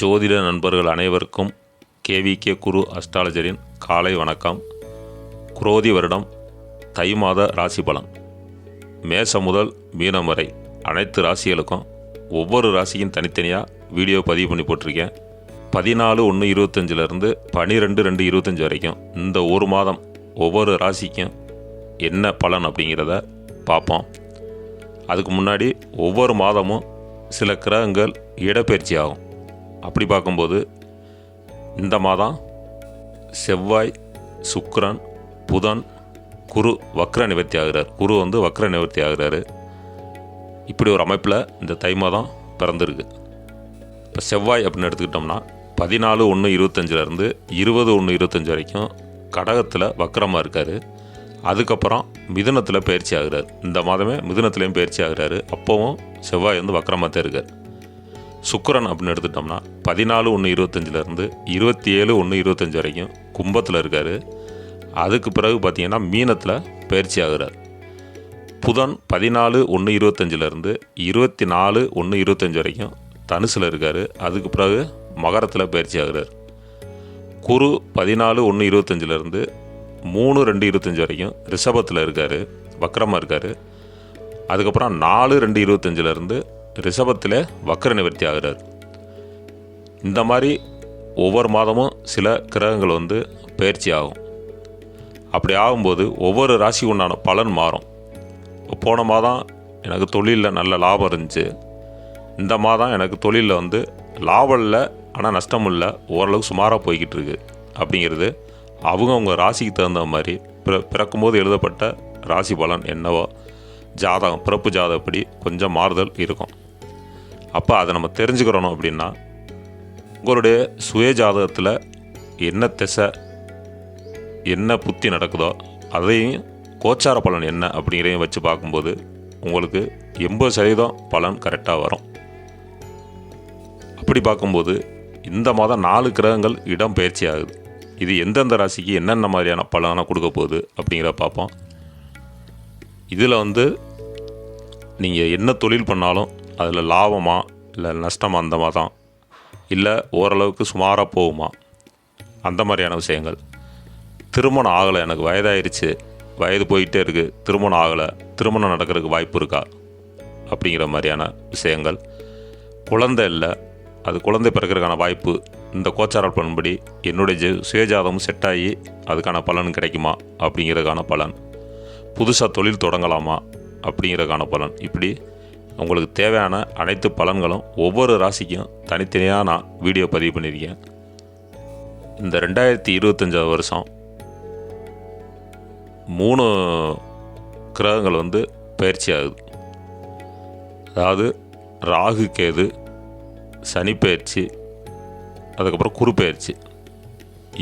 ஜோதிட நண்பர்கள் அனைவருக்கும் கேவிகே குரு அஸ்ட்ராலஜரின் காலை வணக்கம். குரோதி வருடம் தை மாத ராசி பலன். மேசம் முதல் மீனம் வரை அனைத்து ராசிகளுக்கும் ஒவ்வொரு ராசியும் தனித்தனியாக வீடியோ பதிவு பண்ணி போட்டிருக்கேன். பதினாலு ஒன்று இருபத்தஞ்சிலேருந்து பனிரெண்டு ரெண்டு இருபத்தஞ்சி வரைக்கும் இந்த ஒரு மாதம் ஒவ்வொரு ராசிக்கும் என்ன பலன் அப்படிங்கிறத பார்ப்போம். அதுக்கு முன்னாடி ஒவ்வொரு மாதமும் சில கிரகங்கள் இடப்பெயர்ச்சி ஆகும். அப்படி பார்க்கும்போது இந்த மாதம் செவ்வாய் சுக்ரன் புதன் குரு வக்ர நிவர்த்தி ஆகிறார். குரு வந்து வக்ர நிவர்த்தி ஆகிறாரு. இப்படி ஒரு அமைப்பில் இந்த தை மாதம் பிறந்திருக்கு. இப்போ செவ்வாய் அப்படின்னு எடுத்துக்கிட்டோம்னா பதினாலு ஒன்று இருபத்தஞ்சிலேருந்து இருபது ஒன்று இருபத்தஞ்சி வரைக்கும் கடகத்தில் வக்கரமாக இருக்கார். அதுக்கப்புறம் மிதுனத்தில் பயிற்சி ஆகிறார். இந்த மாதமே மிதுனத்துலேயும் பயிற்சி ஆகிறாரு. அப்போவும் செவ்வாய் வந்து வக்கரமாக தான் இருக்கார். சுக்கரன் அப்படின்னு எடுத்துட்டோம்னா பதினாலு ஒன்று இருபத்தஞ்சிலேருந்து இருபத்தி ஏழு ஒன்று இருபத்தஞ்சி வரைக்கும் கும்பத்தில் இருக்கார். அதுக்கு பிறகு பார்த்தீங்கன்னா மீனத்தில் பயிற்சி ஆகுறார். புதன் பதினாலு ஒன்று இருபத்தஞ்சிலேருந்து இருபத்தி நாலு ஒன்று இருபத்தஞ்சி வரைக்கும் தனுசில் இருக்கார். அதுக்கு பிறகு மகரத்தில் பயிற்சி ஆகிறார். குரு பதினாலு ஒன்று இருபத்தஞ்சிலேருந்து மூணு ரெண்டு இருபத்தஞ்சி வரைக்கும் ரிஷபத்தில் இருக்கார். வக்கரமாக இருக்கார். அதுக்கப்புறம் நாலு ரெண்டு இருபத்தஞ்சிலேருந்து ரிஷபத்தில் வக்கர நிவர்த்தி ஆகிறார். இந்த மாதிரி ஒவ்வொரு மாதமும் சில கிரகங்கள் வந்து பயிற்சி ஆகும். அப்படி ஆகும்போது ஒவ்வொரு ராசிக்கு உண்டான பலன் மாறும். போன மாதம் எனக்கு தொழிலில் நல்ல லாபம் இருந்துச்சு. இந்த மாதம் எனக்கு தொழிலில் வந்து லாபம் இல்லை ஆனால் நஷ்டம் இல்லை ஓரளவுக்கு சுமாராக போய்கிட்டு இருக்கு. அப்படிங்கிறது அவங்கவுங்க ராசிக்கு தகுந்த மாதிரி பிற பிறக்கும்போது எழுதப்பட்ட ராசி பலன் என்னவோ ஜாதகம் பிறப்பு ஜாதகப்படி கொஞ்சம் மாறுதல் இருக்கும். அப்போ அதை நம்ம தெரிஞ்சுக்கிறணும் அப்படின்னா உங்களுடைய சுய ஜாதகத்தில் என்ன திசை என்ன புத்தி நடக்குதோ அதையும் கோச்சார பலன் என்ன அப்படிங்கிறதையும் வச்சு பார்க்கும்போது உங்களுக்கு எண்பது சதவீதம் பலன் கரெக்டாக வரும். அப்படி பார்க்கும்போது இந்த மாதம் நாலு கிரகங்கள் இடம் பயிற்சி ஆகுது. இது எந்தெந்த ராசிக்கு என்னென்ன மாதிரியான பலனை கொடுக்க போகுது அப்படிங்கிறத பார்ப்போம். இதில் வந்து நீங்கள் என்ன தொழில் பண்ணாலும் அதில் லாபமா இல்லை நஷ்டமா அந்த மாதம் இல்லை ஓரளவுக்கு சுமாராக போகுமா? அந்த மாதிரியான விஷயங்கள். திருமணம் ஆகலை எனக்கு வயதாயிருச்சு. வயது போயிட்டே இருக்குது திருமணம் ஆகலை. திருமணம் நடக்கிறதுக்கு வாய்ப்பு இருக்கா? அப்படிங்கிற மாதிரியான விஷயங்கள். குழந்தை இல்லை. அது குழந்தை பிறக்கிறதுக்கான வாய்ப்பு. இந்த கோச்சார பலன்படி என்னுடைய ஜெ சுயஜாதமும் செட் ஆகி அதுக்கான பலன் கிடைக்குமா? அப்படிங்கிறதுக்கான பலன். புதுசாக தொழில் தொடங்கலாமா? அப்படிங்கிறதுக்கான பலன். இப்படி உங்களுக்கு தேவையான அனைத்து பலன்களும் ஒவ்வொரு ராசிக்கும் தனித்தனியாக நான் வீடியோ பதிவு பண்ணியிருக்கேன். இந்த ரெண்டாயிரத்தி இருபத்தஞ்சாவது வருஷம் மூணு கிரகங்கள் வந்து பயிற்சி ஆகுது. அதாவது ராகு கேது சனி பயிற்சி அதுக்கப்புறம் குரு பயிற்சி.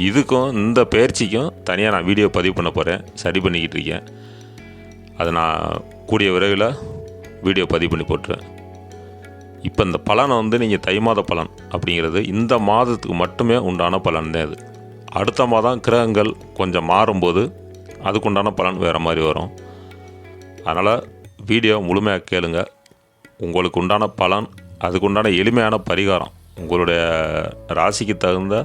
இதுக்கும் இந்த பயிற்சிக்கும் தனியாக நான் வீடியோ பதிவு பண்ண போகிறேன் சரி பண்ணிக்கிட்டு இருக்கேன். அதை நான் கூடிய விரைவில் வீடியோ பதிவு பண்ணி போட்டுருவேன். இப்போ இந்த பலனை வந்து நீங்கள் தை மாத பலன் அப்படிங்கிறது இந்த மாதத்துக்கு மட்டுமே உண்டான பலன் தான் அது. அடுத்த மாதம் கிரகங்கள் கொஞ்சம் மாறும்போது அதுக்குண்டான பலன் வேறு மாதிரி வரும். அதனால் வீடியோ முழுமையாக கேளுங்க. உங்களுக்கு உண்டான பலன் அதுக்குண்டான எளிமையான பரிகாரம் உங்களுடைய ராசிக்கு தகுந்த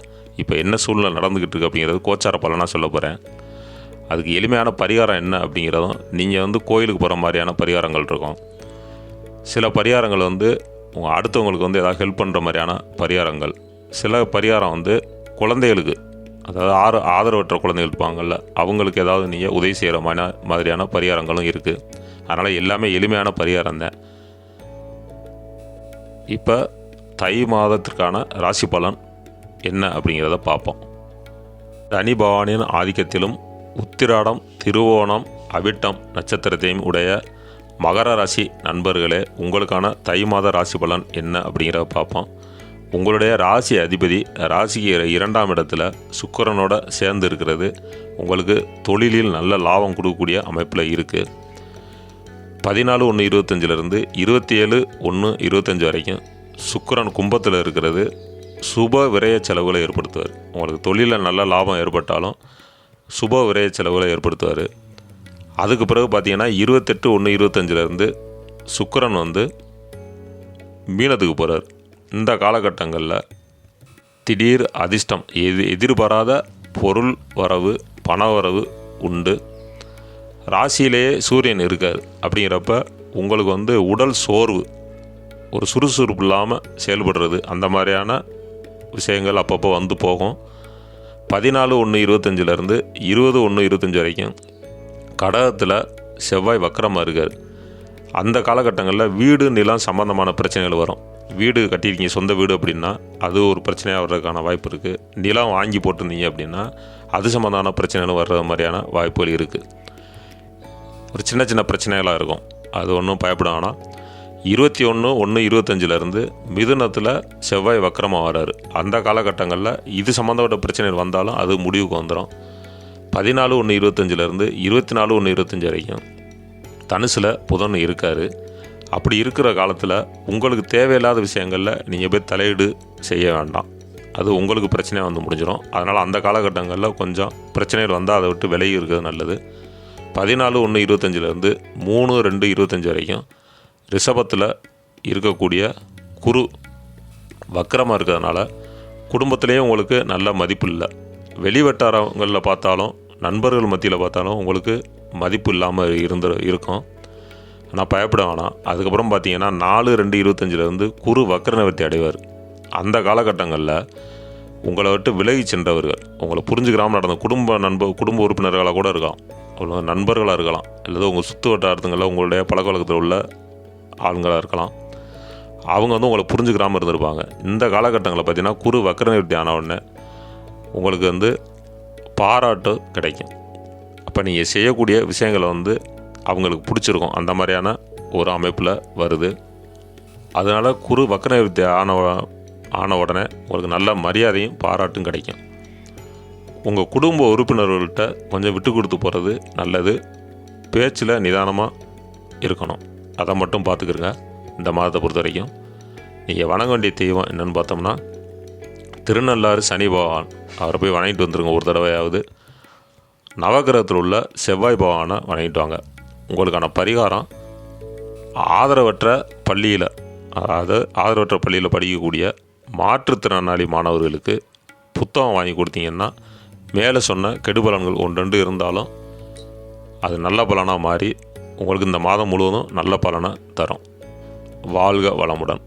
இப்போ என்ன சூழ்நிலை நடந்துக்கிட்டு இருக்கு அப்படிங்கிறது கோச்சார பலனாக சொல்ல போகிறேன் அதுக்கு எளிமையான பரிகாரம் என்ன அப்படிங்கிறதும் நீங்கள் வந்து கோயிலுக்கு போகிற மாதிரியான பரிகாரங்கள் இருக்கும். சில பரிகாரங்கள் வந்து உங்கள் அடுத்தவங்களுக்கு வந்து ஏதாவது ஹெல்ப் பண்ணுற மாதிரியான பரிகாரங்கள். சில பரிகாரம் வந்து குழந்தைகளுக்கு அதாவது ஆறு ஆதரவற்ற குழந்தைகள் இருப்பாங்கள்ல அவங்களுக்கு ஏதாவது நீங்கள் உதவி செய்கிற மாதிரி மாதிரியான பரிகாரங்களும் இருக்குது அதனால் எல்லாமே எளிமையான பரிகாரம் தான். இப்போ தை மாதத்திற்கான ராசி பலன் என்ன அப்படிங்கிறத பார்ப்போம். தனி பவானியின் ஆதிக்கத்திலும் உத்திராடம் திருவோணம் அவிட்டம் நட்சத்திரத்தையும் உடைய மகர ராசி நண்பர்களே உங்களுக்கான தை மாத ராசி பலன் என்ன அப்படிங்கிறத பார்ப்போம். உங்களுடைய ராசி அதிபதி ராசிக்கு இரண்டாம் இடத்துல சுக்கரனோட சேர்ந்து இருக்கிறது. உங்களுக்கு தொழிலில் நல்ல லாபம் கொடுக்கக்கூடிய அமைப்பில் இருக்குது பதினாலு ஒன்று இருபத்தஞ்சிலேருந்து இருபத்தி ஏழு ஒன்று இருபத்தஞ்சி வரைக்கும் சுக்கரன் கும்பத்தில் இருக்கிறது. சுப விரய செலவுகளை ஏற்படுத்துவார். உங்களுக்கு தொழிலில் நல்ல லாபம் ஏற்பட்டாலும் சுப விரய செலவுகளை ஏற்படுத்துவார். அதுக்கு பிறகு பார்த்தீங்கன்னா இருபத்தெட்டு ஒன்று இருபத்தஞ்சிலேருந்து சுக்கரன் வந்து மீனத்துக்கு போகிறார் இந்த காலகட்டங்களில் திடீர் அதிர்ஷ்டம் எது எதிர்பாராத பொருள் வரவு பண வரவு உண்டு. ராசியிலேயே சூரியன் இருக்கார் அப்படிங்கிறப்ப உங்களுக்கு வந்து உடல் சோர்வு ஒரு சுறுசுறுப்பு இல்லாமல் செயல்படுறது அந்த மாதிரியான விஷயங்கள் அப்பப்போ வந்து போகும். பதினாலு ஒன்று இருபத்தஞ்சிலேருந்து இருபது ஒன்று இருபத்தஞ்சி வரைக்கும் கடகத்தில் செவ்வாய் வக்கரமாக இருக்கார் அந்த காலகட்டங்களில் வீடு நிலம் சம்மந்தமான பிரச்சனைகள் வரும். வீடு கட்டியிருக்கீங்க சொந்த வீடு அப்படின்னா அது ஒரு பிரச்சனையாக வர்றதுக்கான வாய்ப்பு இருக்குது நிலம் வாங்கி போட்டிருந்தீங்க அப்படின்னா அது சம்மந்தமான பிரச்சனைகளும் வர்ற மாதிரியான வாய்ப்புகள் இருக்குது ஒரு சின்ன சின்ன பிரச்சனைகளாக இருக்கும். அது ஒன்றும் பயப்பட வேணாம். இருபத்தி ஒன்று ஒன்று இருபத்தஞ்சிலேருந்து மிதுனத்தில் செவ்வாய் வக்கரமாக வராரு. அந்த காலகட்டங்களில் இது சம்மந்தப்பட்ட பிரச்சனைகள் வந்தாலும் அது முடிவுக்கு வந்துடும் பதினாலு ஒன்று இருபத்தஞ்சிலேருந்து இருபத்தி நாலு ஒன்று இருபத்தஞ்சி வரைக்கும் தனுசில் புதன் இருக்கார். அப்படி இருக்கிற காலத்தில் உங்களுக்கு தேவையில்லாத விஷயங்களில் நீங்கள் போய் தலையீடு செய்ய வேண்டாம். அது உங்களுக்கு பிரச்சனையாக வந்து முடிஞ்சிடும் அதனால் அந்த காலகட்டங்களில் கொஞ்சம் பிரச்சனைகள் வந்தால் அதை விட்டு விலகி இருக்கிறது நல்லது. பதினாலு ஒன்று இருபத்தஞ்சிலேருந்து மூணு ரெண்டு இருபத்தஞ்சி வரைக்கும் ரிஷபத்தில் இருக்கக்கூடிய குரு வக்கரமாக இருக்கிறதுனால குடும்பத்துலேயும் உங்களுக்கு நல்ல மதிப்பு இல்லை. வெளிவட்டாரங்களில் பார்த்தாலும் நண்பர்கள் மத்தியில் பார்த்தாலும் உங்களுக்கு மதிப்பு இல்லாமல் இருந்து இருக்கும். ஆனால் பயப்பட வேணாம் அதுக்கப்புறம் பார்த்தீங்கன்னா நாலு ரெண்டு இருபத்தஞ்சிலேருந்து குரு வக்கர நிவர்த்தி அடைவார். அந்த காலகட்டங்களில் உங்களை விட்டு விலகி சென்றவர்கள் உங்களை புரிஞ்சுக்கிறாமல் நடந்த குடும்ப நண்ப குடும்ப உறுப்பினர்களாக கூட இருக்கலாம். அவ்வளோ நண்பர்களாக இருக்கலாம். அல்லது உங்கள் சுற்று வட்டாரத்துங்களில் உங்களுடைய பழக்க வழக்கத்தில் உள்ள ஆளுங்களாக இருக்கலாம். அவங்க வந்து உங்களை புரிஞ்சுக்கிறாமல் இருந்திருப்பாங்க. இந்த காலகட்டங்களில் பார்த்தீங்கன்னா குரு வக்கர நிவர்த்தி ஆன உடனே உங்களுக்கு வந்து பாராட்டு கிடைக்கும். அப்போ நீங்கள் செய்யக்கூடிய விஷயங்களை வந்து அவங்களுக்கு பிடிச்சிருக்கும். அந்த மாதிரியான ஒரு அமைப்பில் வருது. அதனால் குரு வக்கர ஆன ஆன உடனே உங்களுக்கு நல்ல மரியாதையும் பாராட்டும் கிடைக்கும். உங்கள் குடும்ப உறுப்பினர்கள்ட்ட கொஞ்சம் விட்டு கொடுத்து போகிறது நல்லது. பேச்சில் நிதானமாக இருக்கணும். அதை மட்டும் பார்த்துக்கிறங்க இந்த மாதத்தை பொறுத்த வரைக்கும் நீங்கள் வணங்க வேண்டிய தெய்வம் என்னென்னு பார்த்தோம்னா திருநள்ளாறு சனி பகவான். அவரை போய் வணங்கிட்டு வந்துருங்க ஒரு தடவையாவது. நவகிரகத்தில் உள்ள செவ்வாய் பகவானை வணங்கிட்டு வாங்க. உங்களுக்கான பரிகாரம் ஆதரவற்ற பள்ளியில் அதாவது ஆதரவற்ற பள்ளியில் படிக்கக்கூடிய மாற்றுத்திறனாளி மாணவர்களுக்கு புத்தகம் வாங்கி கொடுத்தீங்கன்னா மேலே சொன்ன கெடுபலன்கள் ஒன்று ரெண்டு இருந்தாலும் அது நல்ல பலனாக மாறி உங்களுக்கு இந்த மாதம் முழுவதும் நல்ல பலனை தரும். வாழ்க வளமுடன்.